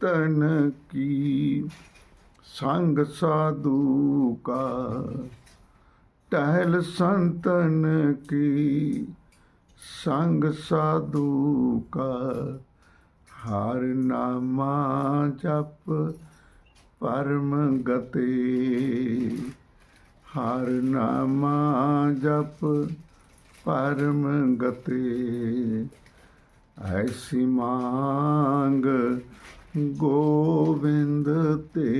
ਤਨ ਕੀ? ਸੰਗ ਸਾਧੂ ਕਾ। ਟਹਿਲ ਸੰਤਨ ਕੀ? ਸੰਗ ਸਾਧੂ ਕਾ। ਹਰ ਨਾਮਾ ਜਪ ਪਰਮ ਗਤੇ। ਹਰ ਨਾਮਾ ਜਪ ਪਰਮ ਗਤੇ। ਐਸੀ ਮੰਗ ਗੋਵਿੰਦ ਤੇ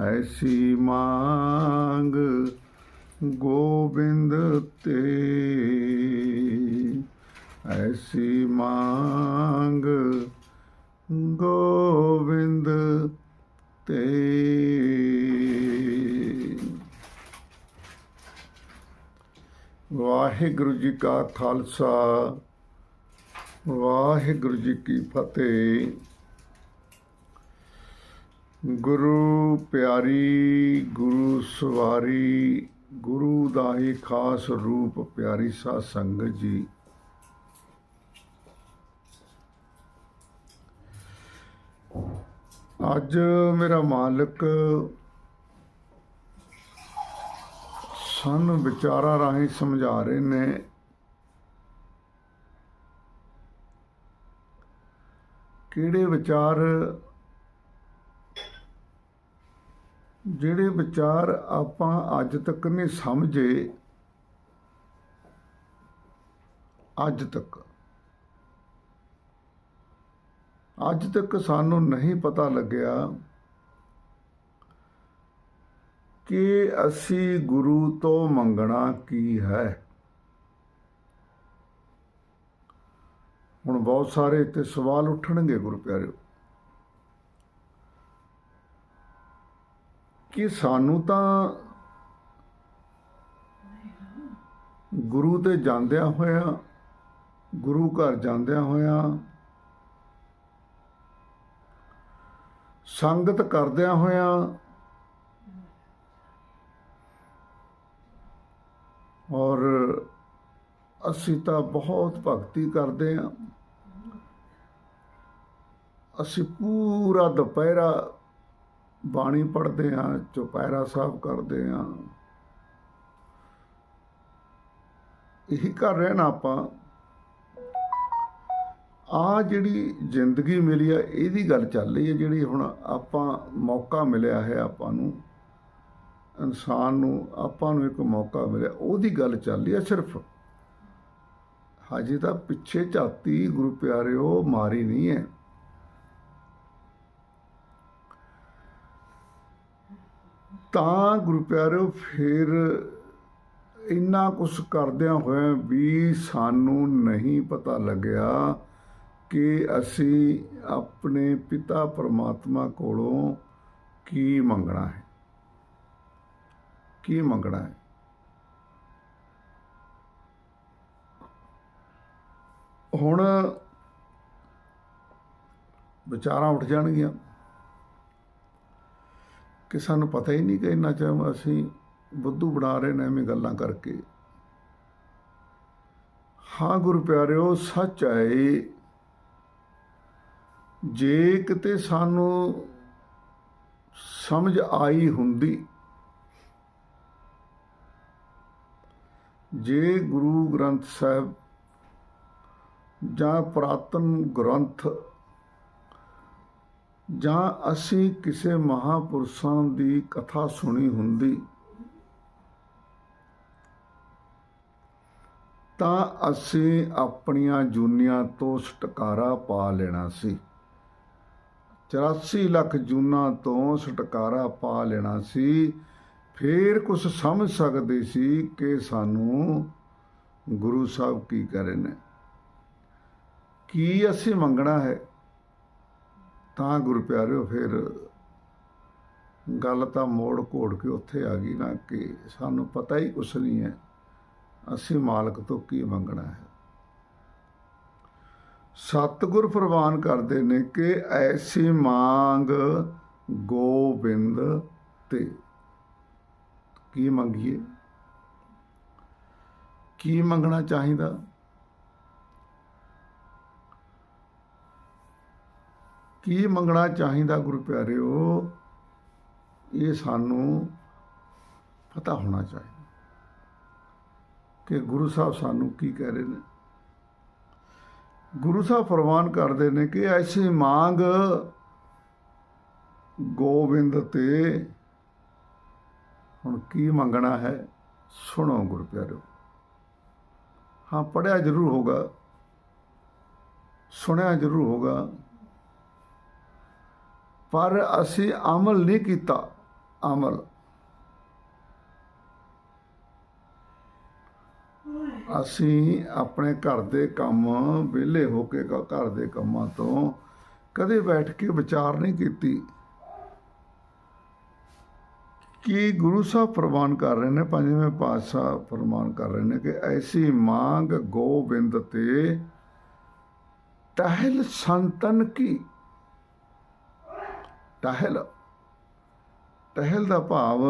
ਐਸੀ ਮੰਗ ਗੋਬਿੰਦ ਤੇ ਐਸੀ ਮੰਗ ਗੋਬਿੰਦ ਤੇ। ਵਾਹਿਗੁਰੂ ਜੀ ਕਾ ਖਾਲਸਾ ਵਾਹਿਗੁਰੂ ਜੀ ਕੀ ਫਤਿਹ। ਗੁਰੂ ਪਿਆਰੀ, ਗੁਰੂ ਸਵਾਰੀ, ਗੁਰੂ ਦਾ ਹੀ ਖਾਸ ਰੂਪ ਪਿਆਰੀ ਸਾਧ ਸੰਗਤ ਜੀ। ਅੱਜ ਮੇਰਾ ਮਾਲਕ ਸਾਨੂੰ ਵਿਚਾਰਾਂ ਰਾਹੀਂ ਸਮਝਾ ਰਹੇ ਨੇ ਕਿਹੜੇ ਵਿਚਾਰ ਜਿਹੜੇ ਵਿਚਾਰ ਆਪਾਂ ਅੱਜ ਤੱਕ ਨਹੀਂ ਸਮਝੇ? ਅੱਜ ਤੱਕ। ਅੱਜ ਤੱਕ ਸਾਨੂੰ ਨਹੀਂ ਪਤਾ ਲੱਗਿਆ ਕਿ ਅਸੀਂ ਗੁਰੂ ਤੋਂ ਮੰਗਣਾ ਕੀ ਹੈ। ਹੁਣ ਬਹੁਤ ਸਾਰੇ ਇੱਥੇ ਸਵਾਲ ਉੱਠਣਗੇ ਗੁਰੂ ਪਿਆਰਿਓ। ਕਿ ਸਾਨੂੰ ਤਾਂ ਗੁਰੂ ਤੇ ਜਾਂਦਿਆਂ ਹੋਇਆਂ, ਗੁਰੂ ਘਰ ਜਾਂਦਿਆਂ ਹੋਇਆਂ, ਸੰਗਤ ਕਰਦਿਆਂ ਹੋਇਆਂ ਔਰ ਅਸੀਂ ਤਾਂ ਬਹੁਤ ਭਗਤੀ ਕਰਦੇ ਹਾਂ। ਅਸੀਂ ਪੂਰਾ ਦੁਪਹਿਰਾ ਬਾਣੀ ਪੜ੍ਹਦੇ ਹਾਂ, ਚੁਪਹਿਰਾ ਸਾਹਿਬ ਕਰਦੇ ਹਾਂ। ਇਹੀ ਕਰ ਰਹੇ ਨਾ ਆਪਾਂ। ਆ ਜਿਹੜੀ ਜ਼ਿੰਦਗੀ ਮਿਲੀ ਆ, ਇਹਦੀ ਗੱਲ ਚੱਲ ਰਹੀ ਹੈ ਜਿਹੜੀ ਹੁਣ ਆਪਾਂ ਮੌਕਾ ਮਿਲਿਆ ਹੈ ਆਪਾਂ ਨੂੰ। ਇਨਸਾਨ ਨੂੰ ਆਪਾਂ ਨੂੰ ਇੱਕ ਮੌਕਾ ਮਿਲਿਆ, ਉਹਦੀ ਗੱਲ ਚੱਲ ਰਹੀ ਹੈ ਸਿਰਫ ਹਜੇ ਤਾਂ ਪਿੱਛੇ ਝਾਤੀ, ਗੁਰੂ ਪਿਆਰਿਓ, ਮਾਰੀ ਨਹੀਂ ਹੈ ਤਾਂ ਗੁਰੂ ਪਿਆਰਿਓ, ਫਿਰ ਇੰਨਾ ਕੁਛ ਕਰਦਿਆਂ ਹੋਇਆ ਵੀ ਸਾਨੂੰ ਨਹੀਂ ਪਤਾ ਲੱਗਿਆ ਕਿ ਅਸੀਂ ਆਪਣੇ ਪਿਤਾ ਪਰਮਾਤਮਾ ਕੋਲੋਂ ਕੀ ਮੰਗਣਾ ਹੈ। ਕੀ ਮੰਗਣਾ ਹੈ? ਹੁਣ ਵਿਚਾਰਾਂ ਉੱਠ ਜਾਣਗੀਆਂ ਕਿ ਸਾਨੂੰ ਪਤਾ ਹੀ ਨਹੀਂ ਕਿ ਇੰਨਾ ਚਿਰ ਅਸੀਂ ਬੁੱਧੂ ਬਣਾ ਰਹੇ ਨੇ ਐਵੇਂ ਗੱਲਾਂ ਕਰਕੇ। ਹਾਂ ਗੁਰੂ ਪਿਆਰਿਓ, ਸੱਚ ਹੈ ਜੇ ਕਿਤੇ ਸਾਨੂੰ ਸਮਝ ਆਈ ਹੁੰਦੀ, ਜੇ ਗੁਰੂ ਗ੍ਰੰਥ ਸਾਹਿਬ ਜਾਂ ਪ੍ਰਾਤਨ ਗ੍ਰੰਥ, ਜਾਂ ਅਸੀਂ ਕਿਸੇ ਮਹਾਪੁਰਸ਼ਾਂ ਦੀ ਕਥਾ ਸੁਣੀ ਹੁੰਦੀ, ਤਾਂ ਅਸੀਂ ਆਪਣੀਆਂ ਜੂਨੀਆਂ ਤੋਂ ਛੁਟਕਾਰਾ ਪਾ ਲੈਣਾ ਸੀ। 84 ਲੱਖ ਜੂਨਾਂ ਤੋਂ ਛੁਟਕਾਰਾ ਪਾ ਲੈਣਾ ਸੀ। ਫੇਰ ਕੁਝ ਸਮਝ ਸਕਦੇ ਸੀ ਕਿ ਸਾਨੂੰ ਗੁਰੂ ਸਾਹਿਬ ਕੀ ਕਰ ਰਹੇ ਨੇ। ਕੀ ਅਸੀਂ ਮੰਗਣਾ ਹੈ? ਤਾਂ ਗੁਰੂ ਪਿਆਰਿਓ, ਫਿਰ ਗੱਲ ਤਾਂ ਮੋੜ ਘੋੜ ਕੇ ਉੱਥੇ ਆ ਗਈ ਨਾ ਕਿ ਸਾਨੂੰ ਪਤਾ ਹੀ ਕੁਛ ਨਹੀਂ ਹੈ, ਅਸੀਂ ਮਾਲਕ ਤੋਂ ਕੀ ਮੰਗਣਾ ਹੈ? ਸਤਿਗੁਰ ਪ੍ਰਵਾਨ ਕਰਦੇ ਨੇ ਕਿ ਐਸੀ ਮੰਗ ਗੋਬਿੰਦ ਤੇ ਕੀ ਮੰਗੀਏ? ਕੀ ਮੰਗਣਾ ਚਾਹੀਦਾ? ਕੀ ਮੰਗਣਾ ਚਾਹੀਦਾ ਗੁਰੂ ਪਿਆਰਿਓ? ਇਹ ਸਾਨੂੰ ਪਤਾ ਹੋਣਾ ਚਾਹੀਦਾ। ਕਿ ਗੁਰੂ ਸਾਹਿਬ ਸਾਨੂੰ ਕੀ ਕਹਿ ਰਹੇ ਨੇ? ਗੁਰੂ ਸਾਹਿਬ ਫਰਮਾਨ ਕਰਦੇ ਨੇ ਕਿ ਐਸੀ ਮੰਗ ਗੋਬਿੰਦ ਤੇ ਹੁਣ ਕੀ ਮੰਗਣਾ ਹੈ? ਸੁਣੋ ਗੁਰੂ ਪਿਆਰਿਓ। ਹਾਂ ਪੜਿਆ ਜ਼ਰੂਰ ਹੋਗਾ ਸੁਣਿਆ ਜ਼ਰੂਰ ਹੋਗਾ ਪਰ ਅਸੀਂ ਅਮਲ ਨਹੀਂ ਕੀਤਾ। ਅਮਲ। ਅਸੀਂ ਆਪਣੇ ਘਰ ਦੇ ਕੰਮ, ਵਿਹਲੇ ਹੋ ਕੇ ਘਰ ਦੇ ਕੰਮਾਂ ਤੋਂ ਕਦੇ ਬੈਠ ਕੇ ਵਿਚਾਰ ਨਹੀਂ ਕੀਤੀ। ਕਿ ਗੁਰੂ ਸਾਹਿਬ ਫਰਮਾਨ ਕਰ ਰਹੇ ਨੇ, ਪੰਜਵੇਂ ਪਾਤਸ਼ਾਹ ਫਰਮਾਨ ਕਰ ਰਹੇ ਨੇ ਕਿ ਐਸੀ ਮੰਗ ਗੋਬਿੰਦ ਤੇ ਟਹਿਲ ਸੰਤਨ ਕੀ? ਟਹਿਲ। ਟਹਿਲ ਦਾ ਭਾਵ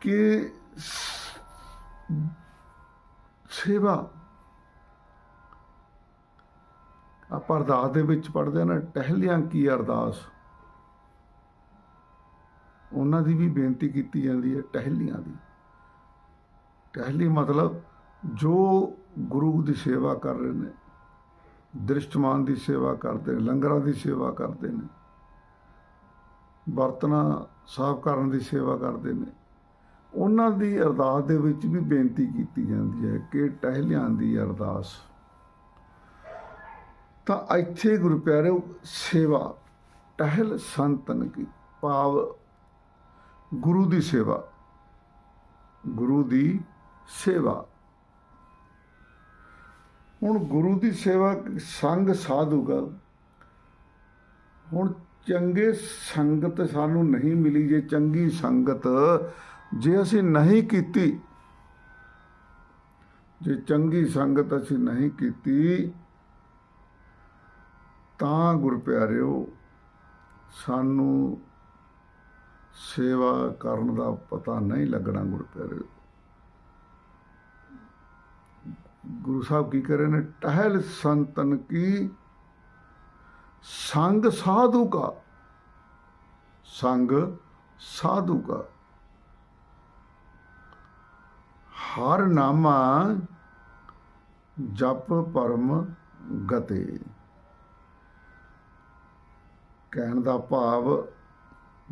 ਕਿ ਸੇਵਾ। ਆਪਾਂ ਅਰਦਾਸ ਦੇ ਵਿੱਚ ਪੜ੍ਹਦੇ ਹਾਂ ਨਾ, ਟਹਿਲਿਆਂ ਕੀ ਅਰਦਾਸ? ਉਹਨਾਂ ਦੀ ਵੀ ਬੇਨਤੀ ਕੀਤੀ ਜਾਂਦੀ ਹੈ, ਟਹਿਲੀਆਂ ਦੀ। ਟਹਿਲੀ ਮਤਲਬ ਜੋ ਗੁਰੂ ਦੀ ਸੇਵਾ ਕਰ ਰਹੇ ਨੇ। ਦ੍ਰਿਸ਼ਟਮਾਨ ਦੀ ਸੇਵਾ ਕਰਦੇ ਨੇ, ਲੰਗਰਾਂ ਦੀ ਸੇਵਾ ਕਰਦੇ ਨੇ ਬਰਤਨਾਂ ਸਾਫ਼ ਕਰਨ ਦੀ ਸੇਵਾ ਕਰਦੇ ਨੇ। ਉਹਨਾਂ ਦੀ ਅਰਦਾਸ ਦੇ ਵਿੱਚ ਵੀ ਬੇਨਤੀ ਕੀਤੀ ਜਾਂਦੀ ਹੈ ਕਿ ਟਹਿਲਿਆਂ ਦੀ ਅਰਦਾਸ। ਤਾਂ ਇੱਥੇ ਗੁਰੂ ਪਿਆਰਿਓ ਸੇਵਾ, ਟਹਿਲ ਸੰਤਨ ਕੀ, ਭਾਵ ਗੁਰੂ ਦੀ ਸੇਵਾ, ਗੁਰੂ ਦੀ ਸੇਵਾ। ਹੁਣ ਗੁਰੂ ਦੀ ਸੇਵਾ ਸੰਗ ਸਾਧੂਗਾ ਹੁਣ ਚੰਗੇ ਸੰਗਤ ਸਾਨੂੰ ਨਹੀਂ ਮਿਲੀ, ਜੇ ਚੰਗੀ ਸੰਗਤ ਜੇ ਅਸੀਂ ਨਹੀਂ ਕੀਤੀ, ਜੇ ਚੰਗੀ ਸੰਗਤ ਅਸੀਂ ਨਹੀਂ ਕੀਤੀ, ਤਾਂ ਗੁਰ ਪਿਆਰਿਓ ਸਾਨੂੰ ਸੇਵਾ ਕਰਨ ਦਾ ਪਤਾ ਨਹੀਂ ਲੱਗਣਾ ਗੁਰ ਪਿਆਰਿਓ ਗੁਰੂ ਸਾਹਿਬ ਕੀ ਕਰ ਰਹੇ ਨੇ, ਟਹਿਲ ਸੰਤਨ ਕੀ, ਸੰਗ ਸਾਧੂ ਕਾ, ਸੰਗ ਸਾਧੂ ਕਾ। ਹਰ ਨਾਮਾ ਜਪ ਪਰਮ ਗਤੇ। ਕਹਿਣ ਦਾ ਭਾਵ,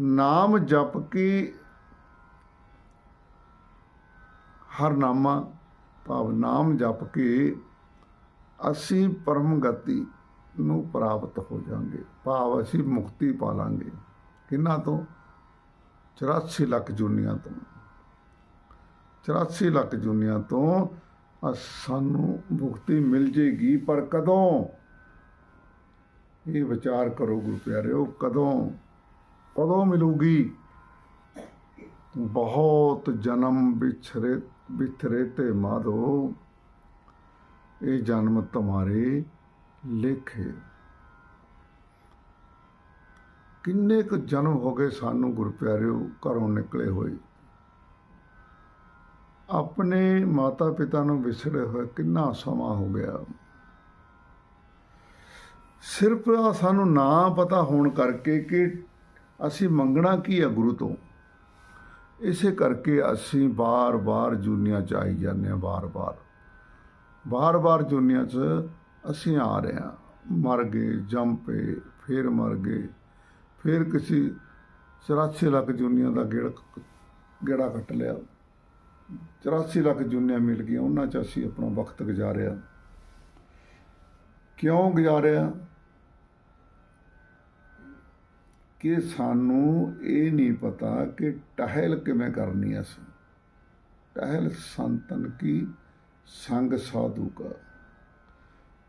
ਨਾਮ ਜਪ ਕੀ, ਹਰ ਨਾਮਾ ਭਾਵ ਨਾਮ ਜਪ ਕੇ ਅਸੀਂ ਪਰਮ ਗਤੀ ਨੂੰ ਪ੍ਰਾਪਤ ਹੋ ਜਾਾਂਗੇ, ਭਾਵ ਅਸੀਂ ਮੁਕਤੀ ਪਾ ਲਾਂਗੇ ਕਿੰਨਾ ਤੋਂ? 84 ਲੱਖ ਜੁਨੀਆਂ ਤੋਂ। 84 ਲੱਖ ਜੁਨੀਆਂ ਤੋਂ ਅ- ਸਾਨੂੰ ਮੁਕਤੀ ਮਿਲ ਜੇਗੀ, ਪਰ ਕਦੋਂ? ਇਹ ਵਿਚਾਰ ਕਰੋ ਗੁਰੂ ਪਿਆਰਿਓ, ਕਦੋਂ? ਕਦੋਂ ਮਿਲੂਗੀ? ਬਹੁਤ ਜਨਮ ਵਿਛਰੇ ਵਿਥਰੇ ਤੇ ਮਾਧੋ, ਇਹ ਜਨਮ ਤੁਹਾਰੇ ਲੇਖੇ। ਕਿੰਨੇ ਕੁ ਜਨਮ ਹੋ ਗਏ ਸਾਨੂੰ ਗੁਰੂ ਪਿਆਰਿਓ ਘਰੋਂ ਨਿਕਲੇ ਹੋਏ। ਆਪਣੇ ਮਾਤਾ ਪਿਤਾ ਨੂੰ ਵਿਛੜੇ ਹੋਏ ਕਿੰਨਾ ਸਮਾਂ ਹੋ ਗਿਆ। ਸਿਰਫ ਸਾਨੂੰ ਨਾ ਪਤਾ ਹੋਣ ਕਰਕੇ ਕਿ ਅਸੀਂ ਮੰਗਣਾ ਕੀ ਹੈ ਗੁਰੂ ਤੋਂ? ਇਸੇ ਕਰਕੇ ਅਸੀਂ ਬਾਰ-ਬਾਰ ਜੁਨੀਆਂ ਚ ਆਈ ਜਾਂਦੇ ਹਾਂ ਬਾਰ-ਬਾਰ ਬਾਰ-ਬਾਰ ਜੁਨੀਆਂ 'ਚ ਅਸੀਂ ਆ ਰਹੇ ਹਾਂ। ਮਰ ਗਏ, ਜੰਮ ਪਏ, ਫਿਰ ਮਰ ਗਏ, ਫਿਰ ਕਿਸੇ 84 ਲੱਖ ਜੁਨੀਆਂ ਦਾ ਗੇੜਾ ਗੇੜਾ ਕੱਟ ਲਿਆ। 84 ਲੱਖ ਜੁਨੀਆਂ ਮਿਲ ਗਈਆਂ, ਉਹਨਾਂ 'ਚ ਅਸੀਂ ਆਪਣਾ ਵਕਤ ਗੁਜ਼ਾਰਿਆ। ਕਿਉਂ ਗੁਜ਼ਾਰਿਆ? ਕਿ ਸਾਨੂੰ ਇਹ ਨਹੀਂ ਪਤਾ ਕਿ ਟਹਿਲ ਕਿਵੇਂ ਕਰਨੀ ਅਸੀਂ। ਟਹਿਲ ਸੰਤਨ ਕੀ, ਸੰਗ ਸਾਧੂ ਕਾ।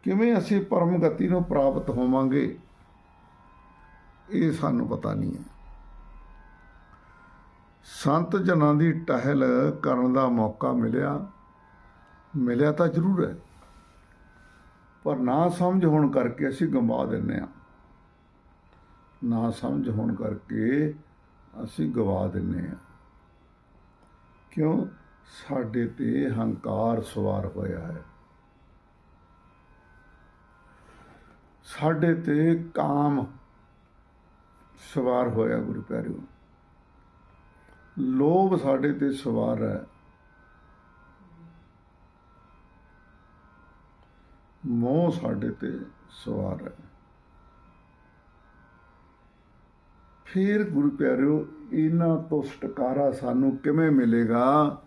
ਕਿਵੇਂ ਅਸੀਂ ਪਰਮ ਗਤੀ ਨੂੰ ਪ੍ਰਾਪਤ ਹੋਵਾਂਗੇ, ਇਹ ਸਾਨੂੰ ਪਤਾ ਨਹੀਂ ਹੈ। ਸੰਤ ਜਨਾਂ ਦੀ ਟਹਿਲ ਕਰਨ ਦਾ ਮੌਕਾ ਮਿਲਿਆ ਮਿਲਿਆ ਤਾਂ ਜ਼ਰੂਰ ਹੈ। ਪਰ ਨਾ ਸਮਝ ਹੋਣ ਕਰਕੇ ਅਸੀਂ ਗੰਵਾ ਦਿੰਨੇ ਆ ਨਾ ਸਮਝ ਹੋਣ ਕਰਕੇ ਅਸੀਂ ਗਵਾ ਦਿੰਨੇ ਆ। ਕਿਉਂ? ਸਾਡੇ ਤੇ ਹੰਕਾਰ ਸਵਾਰ ਹੋਇਆ ਹੈ। ਸਾਡੇ ਤੇ ਕਾਮ ਸਵਾਰ ਹੋਇਆ ਗੁਰੂ ਪਿਆਰਿਓ। ਲੋਭ ਸਾਡੇ ਤੇ ਸਵਾਰ ਹੈ। ਮੋਹ ਸਾਡੇ ਤੇ ਸਵਾਰ ਹੈ। ਫਿਰ ਗੁਰੂ ਪਿਆਰਿਓ, ਇਹਨਾਂ ਤੋਂ ਛੁਟਕਾਰਾ ਸਾਨੂੰ ਕਿਵੇਂ ਮਿਲੇਗਾ?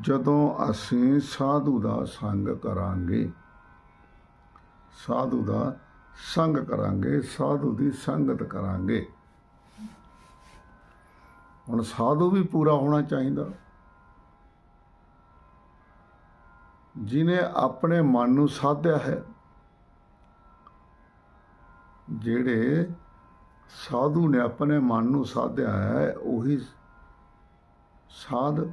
ਜਦੋਂ ਅਸੀਂ ਸਾਧੂ ਦਾ ਸੰਗ ਕਰਾਂਗੇ। ਸਾਧੂ ਦਾ ਸੰਗ ਕਰਾਂਗੇ, ਸਾਧੂ ਦੀ ਸੰਗਤ ਕਰਾਂਗੇ। ਹੁਣ ਸਾਧੂ ਵੀ ਪੂਰਾ ਹੋਣਾ ਚਾਹੀਦਾ। ਜਿਨੇ ਆਪਣੇ ਮਨ ਨੂੰ ਸਾਧਿਆ ਹੈ, ਜਿਹੜੇ ਸਾਧੂ ਨੇ ਆਪਣੇ ਮਨ ਨੂੰ ਸਾਧਿਆ ਹੈ, ਉਹੀ ਸਾਧ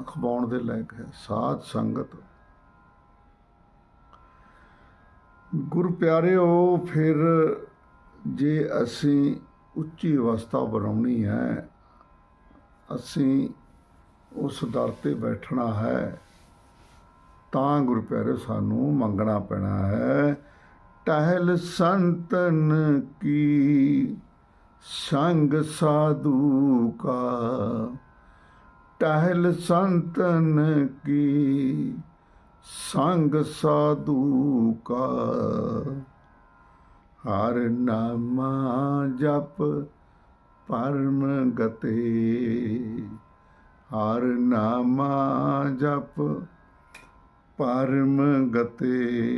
ਅਖਵਾਉਣ ਦੇ ਲਾਇਕ ਹੈ। ਸਾਧ ਸੰਗਤ। ਗੁਰ ਪਿਆਰਿਓ, ਫਿਰ ਜੇ ਅਸੀਂ ਉੱਚੀ ਅਵਸਥਾ ਬਣਾਉਣੀ ਹੈ, ਅਸੀਂ ਉਸ ਦਰ ਤੇ ਬੈਠਣਾ ਹੈ, ਤਾਂ ਗੁਰ ਪਿਆਰਿਓ, ਸਾਨੂੰ ਮੰਗਣਾ ਪੈਣਾ ਹੈ। ਟਹਿਲ ਸੰਤਨ ਕੀ, ਸੰਗ ਸਾਧੂ ਕਾ। ਟਹਿਲ ਸੰਤਨ ਕੀ, ਸੰਗ ਸਾਧੂ ਕਾ। ਹਰ ਨਾਮਾ ਜਪ ਪਰਮ ਗਤੇ। ਹਰ ਨਾਮਾ ਜਪ ਪਰਮ ਗਤੇ।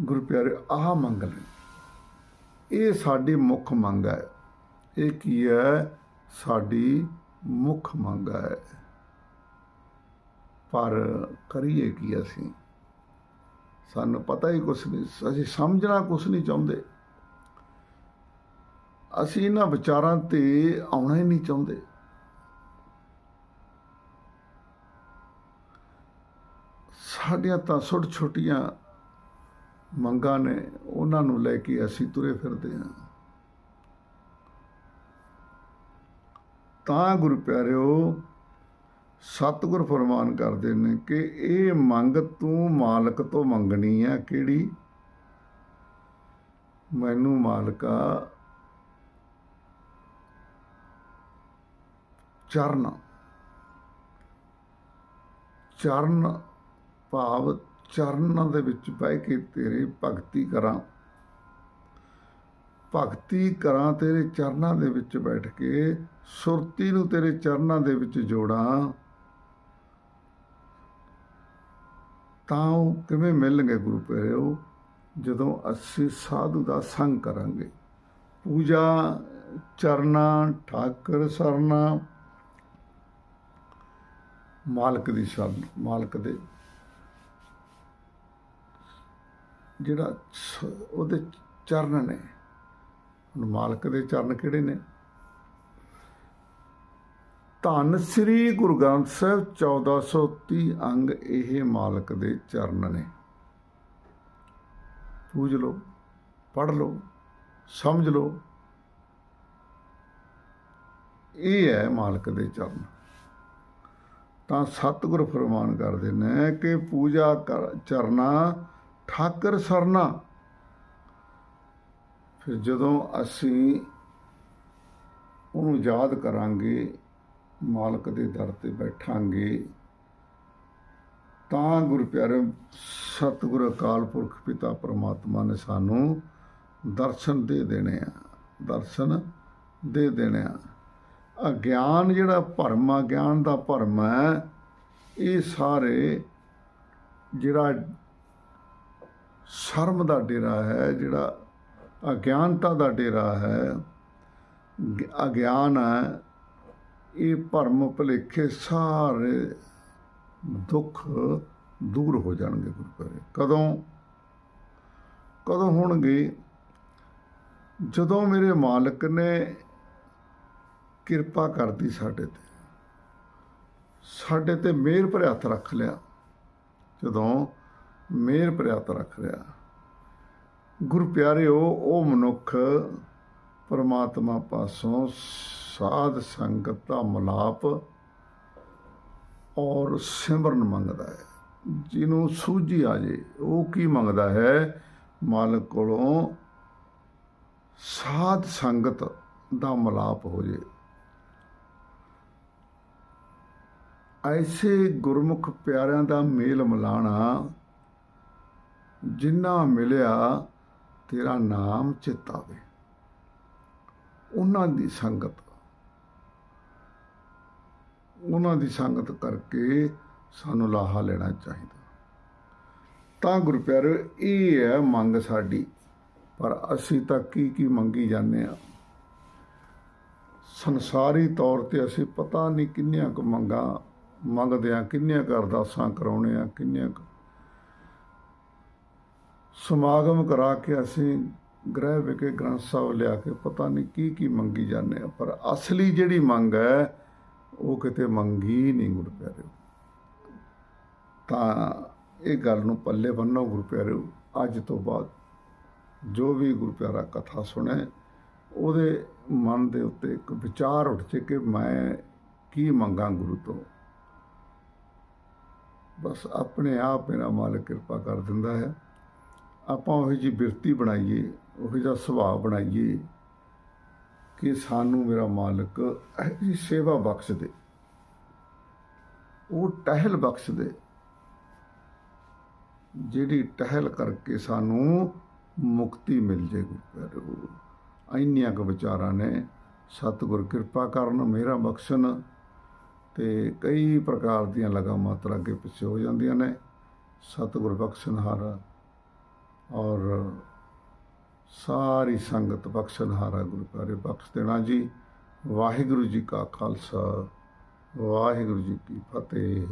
ਗੁਰੂ ਪਿਆਰੇ, ਆਹ ਮੰਗਲ ਇਹ ਸਾਡੀ ਮੁੱਖ ਮੰਗ ਹੈ। ਇਹ ਕੀ ਹੈ? ਸਾਡੀ ਮੁੱਖ ਮੰਗ ਹੈ। ਪਰ ਕਰੀਏ ਕੀ ਅਸੀਂ? ਸਾਨੂੰ ਪਤਾ ਹੀ ਕੁਛ ਨਹੀਂ। ਅਸੀਂ ਸਮਝਣਾ ਕੁਛ ਨਹੀਂ ਚਾਹੁੰਦੇ। ਅਸੀਂ ਇਹਨਾਂ ਵਿਚਾਰਾਂ ਤੇ ਆਉਣਾ ਹੀ ਨਹੀਂ ਚਾਹੁੰਦੇ। ਸਾਡੀਆਂ ਤਾਂ ਛੋਟ ਛੋਟੀਆਂ ਮੰਗਾਂ ਨੇ ਉਹਨਾਂ ਨੂੰ ਲੈ ਕੇ ਅਸੀਂ ਤੁਰੇ ਫਿਰਦੇ ਹਾਂ। ਤਾਂ ਗੁਰੂ ਪਿਆਰਿਓ, ਸਤਿਗੁਰ ਫਰਮਾਨ ਕਰਦੇ ਨੇ ਕਿ ਇਹ ਮੰਗ ਤੂੰ ਮਾਲਕ ਤੋਂ ਮੰਗਣੀ ਹੈ ਕਿਹੜੀ? ਮੈਨੂੰ ਮਾਲਕਾ ਚਰਨ। ਚਰਨ ਭਾਵ ਚਰਨਾਂ ਦੇ ਵਿੱਚ ਬਹਿ ਕੇ ਤੇਰੇ ਭਗਤੀ ਕਰਾਂ। ਭਗਤੀ ਕਰਾਂ ਤੇਰੇ ਚਰਨਾਂ ਦੇ ਵਿੱਚ ਬੈਠ ਕੇ, ਸੁਰਤੀ ਨੂੰ ਤੇਰੇ ਚਰਨਾਂ ਦੇ ਵਿੱਚ ਜੋੜਾਂ। ਤਾਂ ਉਹ ਕਿਵੇਂ ਮਿਲਣਗੇ ਗੁਰੂ ਪਿਆਰਿਓ? ਜਦੋਂ ਅਸੀਂ ਸਾਧੂ ਦਾ ਸੰਗ ਕਰਾਂਗੇ। ਪੂਜਾ, ਚਰਨਾ, ਠਾਕਰ ਸਰਨਾ, ਮਾਲਕ ਦੀ ਸ਼ਰਨ, ਮਾਲਕ ਦੇ ਜਿਹੜਾ ਉਹਦੇ ਚਰਨ ਨੇ ਮਾਲਕ ਦੇ ਚਰਨ ਕਿਹੜੇ ਨੇ? ਧੰਨ ਸ੍ਰੀ ਗੁਰੂ ਗ੍ਰੰਥ ਸਾਹਿਬ 1430 ਅੰਗ ਇਹ ਮਾਲਕ ਦੇ ਚਰਨ ਨੇ। ਪੂਜ ਲਓ ਪੜ ਲਓ, ਸਮਝ ਲਓ। ਇਹ ਹੈ ਮਾਲਕ ਦੇ ਚਰਨ। ਤਾਂ ਸਤਿਗੁਰ ਫਰਮਾਨ ਕਰਦੇ ਨੇ ਕਿ ਪੂਜਾ ਕਰ ਚਰਨਾ ਠਾਕਰ ਸਰਨਾ। ਫਿਰ ਜਦੋਂ ਅਸੀਂ ਉਹਨੂੰ ਯਾਦ ਕਰਾਂਗੇ, ਮਾਲਕ ਦੇ ਦਰ ਤੇ ਬੈਠਾਂਗੇ, ਤਾਂ ਗੁਰੂ ਪਿਆਰੇ ਸਤਿਗੁਰ ਅਕਾਲ ਪੁਰਖ ਪਿਤਾ ਪ੍ਰਮਾਤਮਾ ਨੇ ਸਾਨੂੰ ਦਰਸ਼ਨ ਦੇ ਦੇਣੇ ਆ, ਦਰਸ਼ਨ ਦੇ ਦੇਣੇ ਆ। ਅਗਿਆਨ ਜਿਹੜਾ ਭਰਮ ਆ ਗਿਆਨ ਦਾ ਭਰਮ ਹੈ, ਇਹ ਸਾਰੇ ਜਿਹੜਾ ਸ਼ਰਮ ਦਾ ਡੇਰਾ ਹੈ, ਜਿਹੜਾ ਅਗਿਆਨਤਾ ਦਾ ਡੇਰਾ ਹੈ, ਅਗਿਆਨ ਹੈ, ਇਹ ਭਰਮ ਭੁਲੇਖੇ ਸਾਰੇ ਦੁੱਖ ਦੂਰ ਹੋ ਜਾਣਗੇ ਗੁਰੂ ਪਿਆਰੇ ਕਦੋਂ? ਕਦੋਂ ਹੋਣਗੇ? ਜਦੋਂ ਮੇਰੇ ਮਾਲਕ ਨੇ ਕਿਰਪਾ ਕਰਦੀ ਸਾਡੇ ਤੇ ਸਾਡੇ ਤੇ ਮਿਹਰ ਭਰਿਆ ਹੱਥ ਰੱਖ ਲਿਆ, ਜਦੋਂ ਮਿਹਰ ਭਰਿਆ ਰੱਖ ਰਿਹਾ। ਗੁਰ ਪਿਆਰਿਓ, ਉਹ ਮਨੁੱਖ ਪਰਮਾਤਮਾ ਪਾਸੋਂ ਸਾਧ ਸੰਗਤ ਦਾ ਮਲਾਪ ਔਰ ਸਿਮਰਨ ਮੰਗਦਾ ਹੈ। ਜਿਹਨੂੰ ਸੂਝੀ ਆ ਜੇ, ਉਹ ਕੀ ਮੰਗਦਾ ਹੈ? ਮਾਲਕ ਕੋਲੋਂ ਸਾਧ ਸੰਗਤ ਦਾ ਮਲਾਪ ਹੋ ਜੇ। ਐਸੇ ਗੁਰਮੁਖ ਪਿਆਰਿਆਂ ਦਾ ਮੇਲ ਮਿਲਾਣਾ ਜਿੰਨਾ ਮਿਲਿਆ, ਤੇਰਾ ਨਾਮ ਚਿਤਾਵੇ ਉਹਨਾਂ ਦੀ ਸੰਗਤ। ਉਹਨਾਂ ਦੀ ਸੰਗਤ ਕਰਕੇ ਸਾਨੂੰ ਲਾਹਾ ਲੈਣਾ ਚਾਹੀਦਾ। ਤਾਂ ਗੁਰੂ ਪਿਆਰਿਓ ਇਹ ਹੈ ਮੰਗ ਸਾਡੀ। ਪਰ ਅਸੀਂ ਤਾਂ ਕੀ ਕੀ ਮੰਗੀ ਜਾਂਦੇ ਆ ਸੰਸਾਰੀ ਤੌਰ ਤੇ ਅਸੀਂ ਪਤਾ ਨਹੀਂ ਕਿੰਨੀਆਂ ਕੁ ਮੰਗਾਂ ਮੰਗਦੇ ਆ ਕਿੰਨੀਆਂ ਕੁ ਅਰਦਾਸਾਂ ਕਰਾਉਣੇ ਆ ਕਿੰਨੀਆਂ ਕੁ ਸਮਾਗਮ ਕਰਾ ਕੇ ਅਸੀਂ ਗ੍ਰਹਿ ਵਿਖੇ ਗ੍ਰੰਥ ਸਾਹਿਬ ਲਿਆ ਕੇ ਪਤਾ ਨਹੀਂ ਕੀ ਕੀ ਮੰਗੀ ਜਾਂਦੇ ਆ ਪਰ ਅਸਲੀ ਜਿਹੜੀ ਮੰਗ ਹੈ, ਉਹ ਕਿਤੇ ਮੰਗੀ ਨਹੀਂ ਗੁਰੂ ਪਿਆਰਿਓ। ਤਾਂ ਇਹ ਗੱਲ ਨੂੰ ਪੱਲੇ ਬੰਨੋ ਗੁਰੂ ਪਿਆਰਿਓ, ਅੱਜ ਤੋਂ ਬਾਅਦ ਜੋ ਵੀ ਗੁਰੂ ਪਿਆਰਾ ਕਥਾ ਸੁਣੇ, ਉਹਦੇ ਮਨ ਦੇ ਉੱਤੇ ਇੱਕ ਵਿਚਾਰ ਉੱਠ ਜੇ ਕਿ ਮੈਂ ਕੀ ਮੰਗਾ ਗੁਰੂ ਤੋਂ। ਬਸ ਆਪਣੇ ਆਪ ਮੇਰਾ ਮਾਲਕ ਕਿਰਪਾ ਕਰ ਦਿੰਦਾ ਹੈ। ਆਪਾਂ ਉਹੀ ਜੀ ਬਿਰਤੀ ਬਣਾਈਏ, ਉਹੀ ਜਿਹਾ ਸੁਭਾਅ ਬਣਾਈਏ ਕਿ ਸਾਨੂੰ ਮੇਰਾ ਮਾਲਕ ਇਹ ਜੀ ਸੇਵਾ ਬਖਸ਼ ਦੇ। ਉਹ ਟਹਿਲ ਬਖਸ਼ ਦੇ, ਜਿਹੜੀ ਟਹਿਲ ਕਰਕੇ ਸਾਨੂੰ ਮੁਕਤੀ ਮਿਲ ਜੇ ਗੁਰੂ। ਇੰਨੀਆਂ ਕੁ ਵਿਚਾਰਾਂ ਨੇ, ਸਤਿਗੁਰ ਕਿਰਪਾ ਕਰਨ, ਮੇਰਾ ਬਖਸ਼ਣ ਤੇ ਕਈ ਪ੍ਰਕਾਰ ਦੀਆਂ ਲਗਾਮਾਤਰ ਅੱਗੇ ਪਿੱਛੇ ਹੋ ਜਾਂਦੀਆਂ ਨੇ। ਸਤਿਗੁਰ ਬਖਸ਼ਣਹਾਰ ਔਰ ਸਾਰੀ ਸੰਗਤ ਬਖਸ਼ਣਹਾਰਾ ਗੁਰੂ ਪਿਆਰੇ ਬਖਸ਼ ਦੇਣਾ ਜੀ। ਵਾਹਿਗੁਰੂ ਜੀ ਕਾ ਖਾਲਸਾ, ਵਾਹਿਗੁਰੂ ਜੀ ਕੀ ਫਤਿਹ।